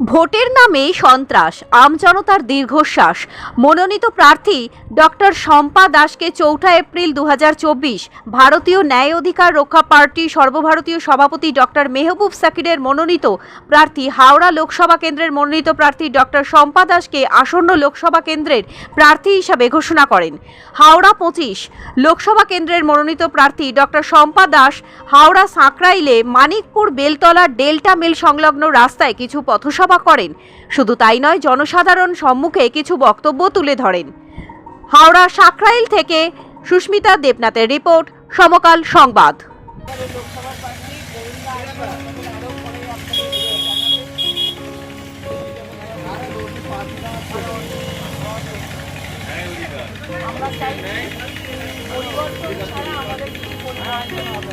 ভোটের নামে সন্ত্রাস আমজনতার দীর্ঘশ্বাস। মনোনীত প্রার্থী ডক্টর শম্পা দাসকে চৌঠা এপ্রিল দু হাজার চব্বিশ ভারতীয় ন্যায় অধিকার রক্ষা পার্টি সর্বভারতীয় সভাপতি ডক্টর মেহবুব সাকিরের মনোনীত প্রার্থী হাওড়া লোকসভা কেন্দ্রের মনোনীত প্রার্থী ডক্টর শম্পা দাসকে আসন্ন লোকসভা কেন্দ্রের প্রার্থী হিসাবে ঘোষণা করেন। হাওড়া পঁচিশ লোকসভা কেন্দ্রের মনোনীত প্রার্থী ডক্টর শম্পা দাস হাওড়া সাঁকরাইলে মানিকপুর বেলতলা ডেল্টা মিল সংলগ্ন রাস্তায় কিছু পথসভা করেন। শুধু তাই নয়, জনসাধারণ সম্মুখে কিছু বক্তব্য তুলে ধরেন। হাওড়া সাকরাইল থেকে সুস্মিতা দেবনাথের রিপোর্ট, সমকাল সংবাদ। আমরা চাই পরিবর্তন ছাড়া আমাদের কিছু পরিবর্তন হবে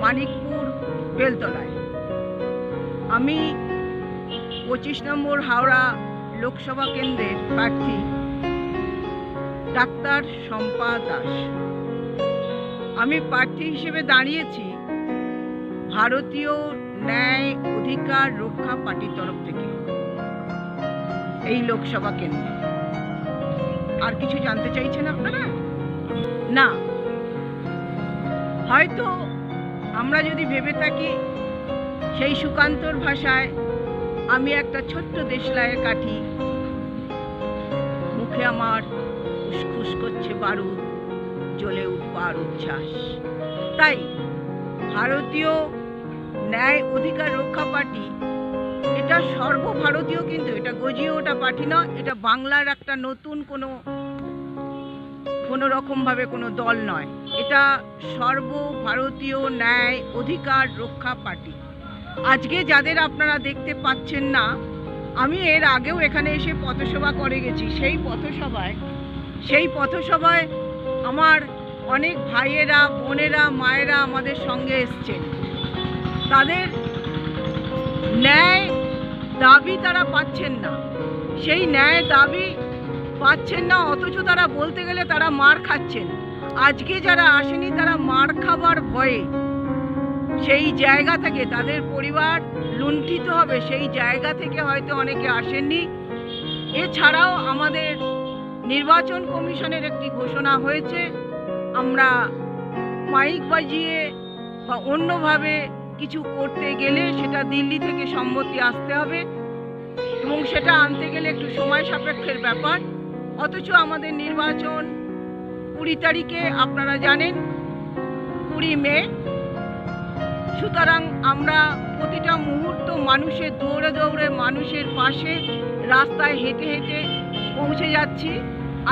মানিকপুর বেলতলায়। আমি পঁচিশ নম্বর হাওড়া লোকসভা কেন্দ্রের প্রার্থী ডাক্তার শম্পা দাস। আমি প্রার্থী হিসেবে দাঁড়িয়েছি ভারতীয় ন্যায় অধিকার রক্ষা পার্টির তরফ থেকে এই লোকসভা কেন্দ্রে। আর কিছু জানতে চাইছেন আপনারা? না। হয়তো আমরা যদি ভেবে থাকি, সেই সুকান্তর ভাষায় আমি একটা ছোট্ট দেশলাইয়ের কাঠি। মুখে আমার ফুসফুস করছে বারুদ, জ্বলে উঠবার উচ্ছ্বাস। তাই ভারতীয় ন্যায় অধিকার রক্ষা পার্টি, এটা সর্বভারতীয় কিন্তু, এটা গজিয়ে ওটা পার্টি না, এটা বাংলার একটা নতুন কোনো কোনো রকমভাবে কোনো দল নয়। এটা সর্বভারতীয় ন্যায় অধিকার রক্ষা পার্টি। আজকে যাদের আপনারা দেখতে পাচ্ছেন না, আমি এর আগেও এখানে এসে পথসভা করে গেছি। সেই পথসভায় সেই পথসভায় আমার অনেক ভাইয়েরা, বোনেরা, মায়েরা আমাদের সঙ্গে এসছেন তাদের ন্যায় দাবি তারা পাচ্ছেন না। সেই ন্যায় দাবি পাচ্ছেন না, অথচ তারা বলতে গেলে তারা মার খাচ্ছেন। আজকে যারা আসেনি তারা মার খাবার ভয়ে। সেই জায়গা থেকে তাদের পরিবার লুণ্ঠিত হবে, সেই জায়গা থেকে হয়তো অনেকে আসেননি। এছাড়াও আমাদের নির্বাচন কমিশনের একটি ঘোষণা হয়েছে, আমরা মাইক বাজিয়ে বা অন্যভাবে কিছু করতে গেলে সেটা দিল্লি থেকে সম্মতি আসতে হবে এবং সেটা আনতে গেলে একটু সময় সাপেক্ষের ব্যাপার। অথচ আমাদের নির্বাচন কুড়ি তারিখে আপনারা জানেন কুড়ি মে। সুতরাং আমরা প্রতিটা মুহূর্ত মানুষের দৌড়ে দৌড়ে মানুষের পাশে রাস্তায় হেঁটে হেঁটে পৌঁছে যাচ্ছি।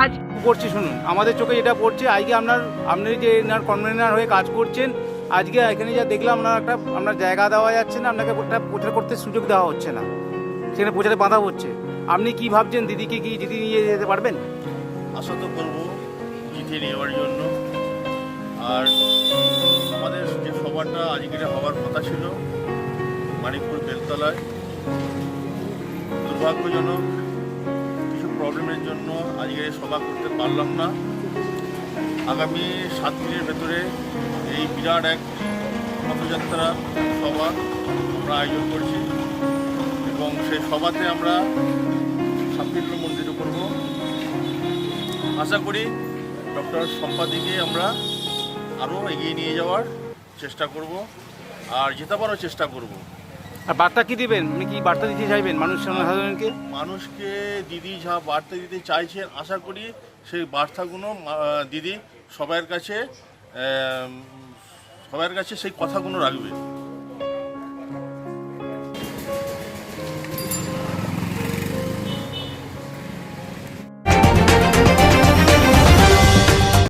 আজ করছি শুনুন আমাদের চোখে যেটা পড়ছে আজকে আপনার আপনি যে এনার কনভেনার হয়ে কাজ করছেন আজকে এখানে যা দেখলাম আপনার একটা আপনার জায়গা দেওয়া যাচ্ছে না আপনাকে একটা প্রচার করতে সুযোগ দেওয়া হচ্ছে না। সেখানে প্রচারে বাধা হচ্ছে। আপনি কি ভাবছেন দিদিকে কি দিদি নিয়ে যেতে পারবেন? আশা তো করব। জিতিয়ে নেওয়ার জন্য। আর আমাদের যে সভাটা আজকে হওয়ার কথা ছিল, মানিকপুর বেলতলায় দুর্ভাগ্যজনক কিছু প্রবলেমের জন্য আজকে সভা করতে পারলাম না। আগামী সাত দিনের ভেতরে এই বিরাট এক পথযাত্রা সভা আমরা আয়োজন করছি এবং সেই সভাতে আমরা সাফল্য মন্দির করব। আশা করি ডক্টর সম্পাদিকে আমরা আরও এগিয়ে নিয়ে যাওয়ার চেষ্টা করব আর যেতে জেতাবারও চেষ্টা করব। আর বার্তা কি দিবেন? আপনি কি বার্তা দিতে চাইবেন মানুষ সাধারণকে? মানুষকে দিদি যা বার্তা দিতে চাইছেন আশা করি সেই বার্তাগুলো দিদি সবার কাছে সবার কাছে সেই কথাগুলো রাখবে।